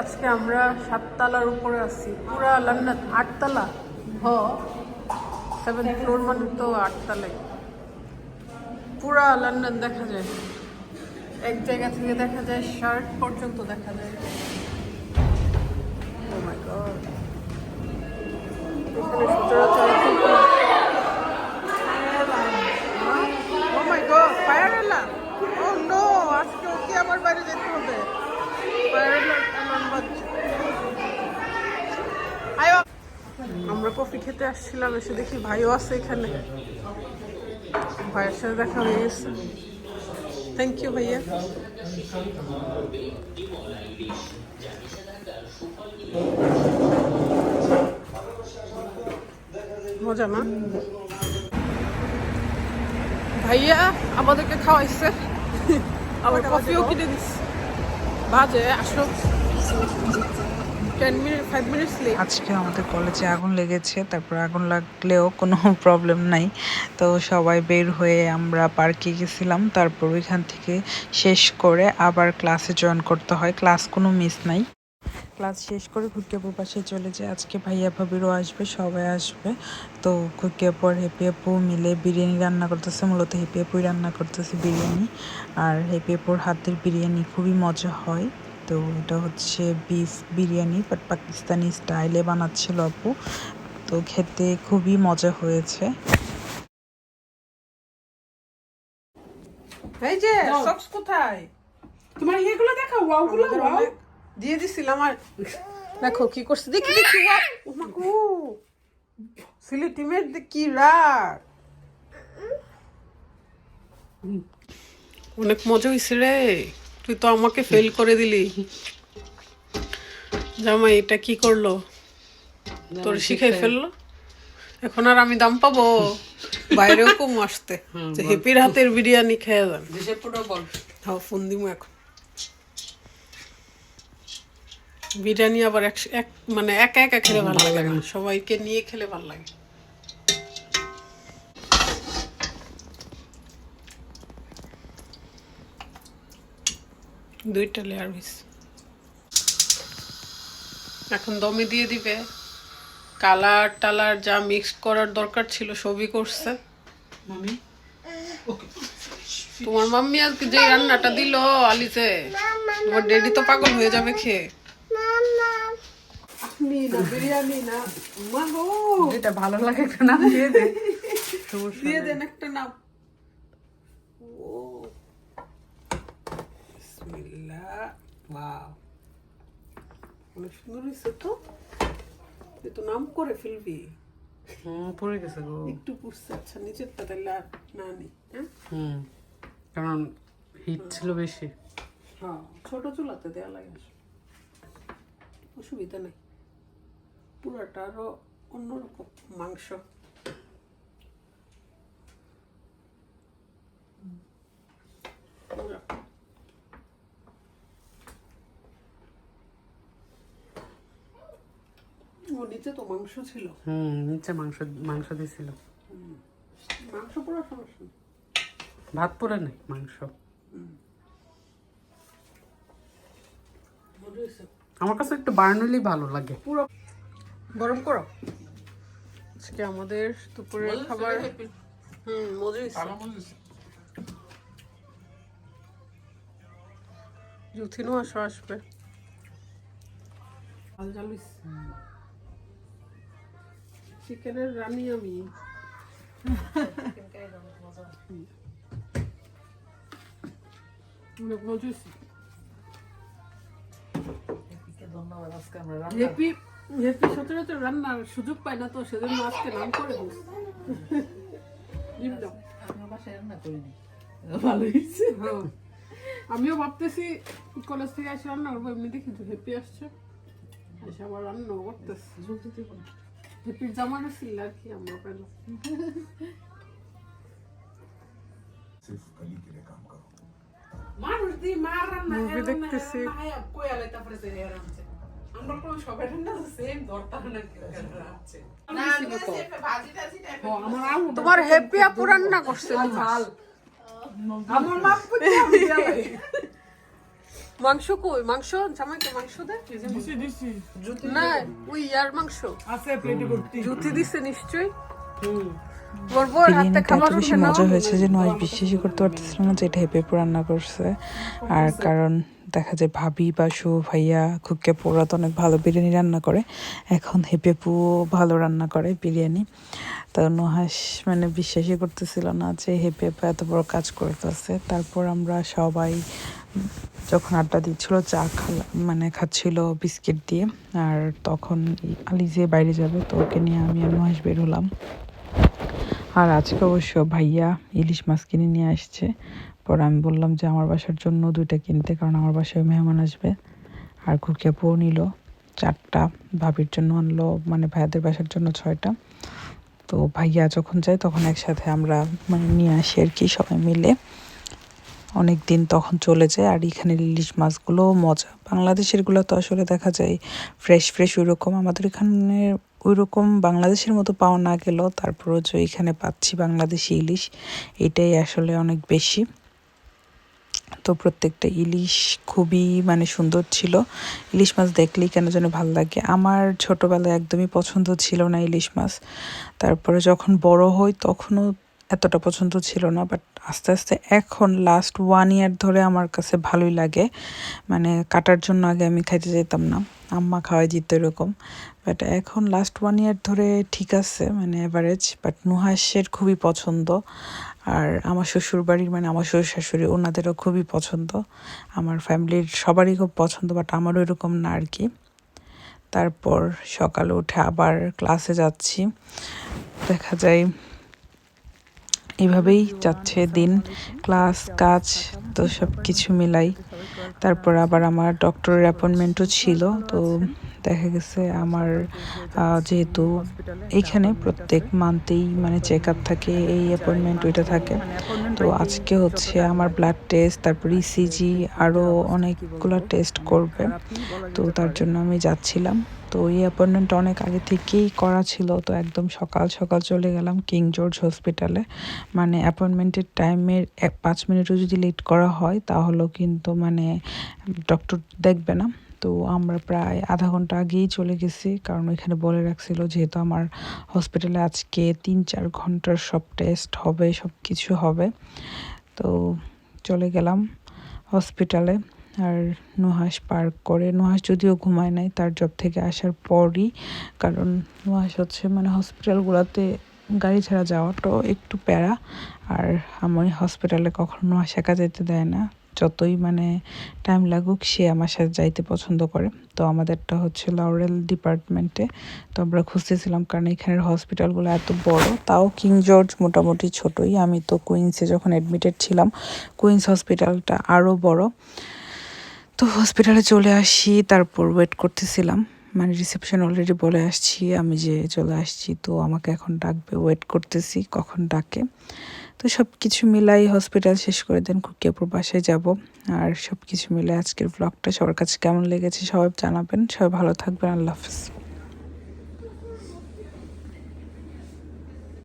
আজকে আমরা সাততলার উপরে আছি। পুরা লন্ডন আটতলা? ভ সেভেন ফ্লোর মানে তো আটতলায়। পুরা লন্ডন দেখা যায়। এক জায়গা থেকে দেখা যায় শার্ট পর্যন্ত দেখা যায়। আমরা কফি খেতে আসছিলাম এসে দেখি ভাইও আছে এখানে। ভাইয়ের সাথে দেখা হয়ে গেছে। থ্যাংক ইউ ভাইয়া। মজা না? ভাইয়া আমাদেরকে খাওয়াইছে। আবার কফিও কিনে দিচ্ছে বাজে আসো। আজকে আমাদের কলেজে আগুন লেগেছে, তারপর আগুন লাগলেও কোনো প্রবলেম নাই। তো সবাই বের হয়ে আমরা পার্কে গেছিলাম, তারপর ওইখান থেকে শেষ করে আবার ক্লাসে জয়েন করতে হয়। ক্লাস কোনো মিস নাই। ক্লাস শেষ করে খুকিয়াপুর পাশে চলে যায়। আজকে ভাইয়া ভাবিরও আসবে, সবাই আসবে। তো হেপি আপু মিলে বিরিয়ানি রান্না করতেছে, মূলত হেপি আপুই রান্না করতেছে বিরিয়ানি। আর হেপি আপুর হাতের বিরিয়ানি খুবই মজা হয়। তো এটা হচ্ছে বিফ বিরিয়ানি বাট পাকিস্তানি স্টাইলে বানাচ্ছিল আপু। তো খেতে খুবই মজা হয়েছে। এই যে সক্স কোথায়? তোমার ইয়েগুলো দেখো ওয়াও গুলো ওয়াও দিয়ে দিছিলাম আর দেখো কি করছে দেখি দেখি ওয়াও ও সিলি টিমের কি রাগ। অনেক মজা হয়েছে রে। তুই তো আমাকে ফেল করে দিলি। জামাই এটা কি করল? তোর শিখাই ফেলল? এখন আর আমি দাম পাবো? বাইরেও কম আসতে। যে হেপির হাতের বিরিয়ানি খেয়ে যান। বল। হ্যাঁ ফোন দিমু এখন। বিরিয়ানি আবার এক এক মানে একা একা খেলে ভালো লাগে না। সবাইকে নিয়ে খেলে ভালো লাগে। দুইটা লেয়ার হয়েছে এখন দমে দিয়ে দিবে। কালার টালার যা মিক্স করার দরকার ছিল সবই করছে। মামি? তোমার মাম্মি আজকে যে রান্নাটা দিল আলিতে তোমার ডেডি তো পাগল হয়ে যাবে খেয়ে। গো ভালো লাগে একটা নাম দিয়ে দে। দিয়ে দেন একটা নাম। ওয়াও অনেক সুন্দর হয়েছে তো? তুই তো নাম করে ফেলবি। হুম পড়ে গেছে গো। একটু আচ্ছা নিচেরটা তাহলে আর না নি হ্যাঁ? হুম কারণ হিট ছিল বেশি। হ্যাঁ ছোট চুলাতে দেওয়া লাগে অসুবিধা নেই। পুরাটা আরও অন্যরকম মাংস। নিচে তো মাংস ছিল। হুম নিচে মাংস মাংস দিছিল। মাংস পুরো সমস্যা ভাত পরে নেই মাংস। আমার কাছে একটু বার্নলি ভালো লাগে। পুরো গরম করো। আজকে আমাদের দুপুরের খাবার হুম মজা জুথিনও আসো আসবে। আল জালুইস চিকেনের রানি আমি। অনেক মজা সচরাচর রান্নার সুযোগ পায় না তো সেজন্য আজকে নাম করে দিস ডিম দাও। হ্যাঁ। আমিও ভাবতেছি কলেজ থেকে এসে রান্না করব এমনি দেখি তো হেপি আসছে। এসে আবার রান্না করতেছে। হেপির জামানো ছিল আর কি আমরা পেলাম सिर्फ कली के लिए काम करो মানুষ দিয়ে মার রান্না Movie দেখতেছি। কোয়ালে তারপরে সে রান্না আমরা কোন সবাই রান্না সেম ধরতাম না রাখছে আমার আম্মু তোমার হেপি আপু রান্না করছে ঝাল আমার মা পুজো আমি জ্বালাই মাংস কই? মাংস জামাইকে মাংস দে দিছি দিছি। না ওই ইয়ার মাংস। আছে প্লেটে ভর্তি। জুতি দিছে নিশ্চয়ই। বেশি মজা হয়েছে যে নয় বিশ্বাসই করতে পারতেছিল না যে এটা হেপেপু রান্না করছে। আর কারণ দেখা যায় ভাবি বাসু ভাইয়া খুবকে পোড়া তো অনেক ভালো বিরিয়ানি রান্না করে। এখন হেপেপু ভালো রান্না করে বিরিয়ানি। তো নুহাস মানে বিশ্বাসই করতেছিল না যে হেপেপু এত বড় কাজ করতেছে। তারপর আমরা সবাই যখন আড্ডা দিচ্ছিল, চা খালা মানে খাচ্ছিল বিস্কিট দিয়ে। আর তখন আলি যে বাইরে যাবে, তো ওকে নিয়ে আমি আর নুহাস বের হলাম। আর আজকে অবশ্য ভাইয়া ইলিশ মাছ কিনে নিয়ে আসছে। পর আমি বললাম যে, আমার বাসার জন্য দুইটা কিনতে, কারণ আমার বাসায় মেহমান আসবে। আর খুকিয়াপুও নিল চারটা, ভাবির জন্য আনলো মানে ভাইয়াদের বাসার জন্য ছয়টা। তো ভাইয়া যখন যায়, তখন একসাথে আমরা মানে নিয়ে আসি আর কি সবাই মিলে। অনেক দিন তখন চলে যায় আর এখানে ইলিশ মাছগুলো মজা। বাংলাদেশেরগুলো তো আসলে দেখা যায় ফ্রেশ ফ্রেশ ওইরকম। আমাদের এখানে ওইরকম বাংলাদেশের মতো পাওয়া না গেলেও তারপরও যে এখানে পাচ্ছি বাংলাদেশি ইলিশ, এটাই আসলে অনেক বেশি। তো প্রত্যেকটা ইলিশ খুবই মানে সুন্দর ছিল। ইলিশ মাছ দেখলেই কেন যেন ভালো লাগে। আমার ছোটবেলায় একদমই পছন্দ ছিল না ইলিশ মাছ। তারপরে যখন বড় হই তখনও এতটা পছন্দ ছিল না বাট আস্তে আস্তে এখন লাস্ট ওয়ান ইয়ার ধরে আমার কাছে ভালোই লাগে। মানে কাটার জন্য আগে আমি খাইতে যেতাম না, আম্মা খাওয়াই দিত এরকম। বাট এখন লাস্ট ওয়ান ইয়ার ধরে ঠিক আছে মানে অ্যাভারেজ বাট নুহাসের খুবই পছন্দ। আর আমার শ্বশুর বাড়ির মানে আমার শ্বশুর শাশুড়ি ওনাদেরও খুবই পছন্দ। আমার ফ্যামিলির সবারই খুব পছন্দ বাট আমারও এরকম না আর কি। তারপর সকালে উঠে আবার ক্লাসে যাচ্ছি। দেখা যায় এভাবেই যাচ্ছে দিন, ক্লাস, কাজ, তো সব কিছু মিলাই। তারপর আবার আমার ডক্টরের অ্যাপয়েন্টমেন্টও ছিল, তো দেখা গেছে আমার যেহেতু এইখানে প্রত্যেক মান্থেই মানে চেক আপ থাকে, এই অ্যাপয়েন্টমেন্ট ওইটা থাকে। তো আজকে হচ্ছে আমার ব্লাড টেস্ট তারপর ইসিজি আরও অনেকগুলো টেস্ট করবে। তো তার জন্য আমি যাচ্ছিলাম। তো এই অ্যাপয়েন্টমেন্টটা অনেক আগে থেকেই করা ছিল। তো একদম সকাল সকাল চলে গেলাম কিং জর্জ হসপিটালে মানে অ্যাপয়েন্টমেন্টের টাইমের এক পাঁচ মিনিটও যদি লেট করা হয়, তাহলেও কিন্তু মানে ডক্টর দেখবে না। তো আমরা প্রায় আধা ঘণ্টা আগেই চলে গেছি। কারণ ওইখানে বলে রাখছিল যেহেতু আমার হসপিটালে আজকে তিন চার ঘণ্টার সব টেস্ট হবে সব কিছু হবে। তো চলে গেলাম হসপিটালে আর নুহাস পার্ক করে। নুহাস যদিও ঘুমায় নাই, তার জব থেকে আসার পরই, কারণ নুহাস হচ্ছে মানে হসপিটালগুলোতে গাড়ি ছাড়া যাওয়াটাও একটু প্যারা। আর আমি হসপিটালে কখনো নুহাস একা যেতে দেয় না। যতই মানে টাইম লাগুক, সে আমার সাথে যাইতে পছন্দ করে। তো আমাদেরটা হচ্ছে লাউরেল ডিপার্টমেন্টে তো আমরা খুঁজতেছিলাম, কারণ এখানের হসপিটালগুলো এত বড়, তাও কিং জর্জ মোটামুটি ছোটই। আমি তো কুইন্সে যখন অ্যাডমিটেড ছিলাম কুইন্স হসপিটালটা আরও বড়। তো হসপিটালে চলে আসি, তারপর ওয়েট করতেছিলাম। মানে রিসেপশন অলরেডি বলে আসছি, আমি যে চলে আসছি, তো আমাকে এখন ডাকবে ওয়েট করতেছি, কখন ডাকে। তো সব কিছু মিলাই হসপিটাল শেষ করে দেন, কুকিয়াপুর বাসায় যাব। আর সব কিছু মিলে আজকের ব্লগটা সবার কাছে কেমন লেগেছে সবাই জানাবেন। সবাই ভালো থাকবেন, আল্লাহ হাফিজ।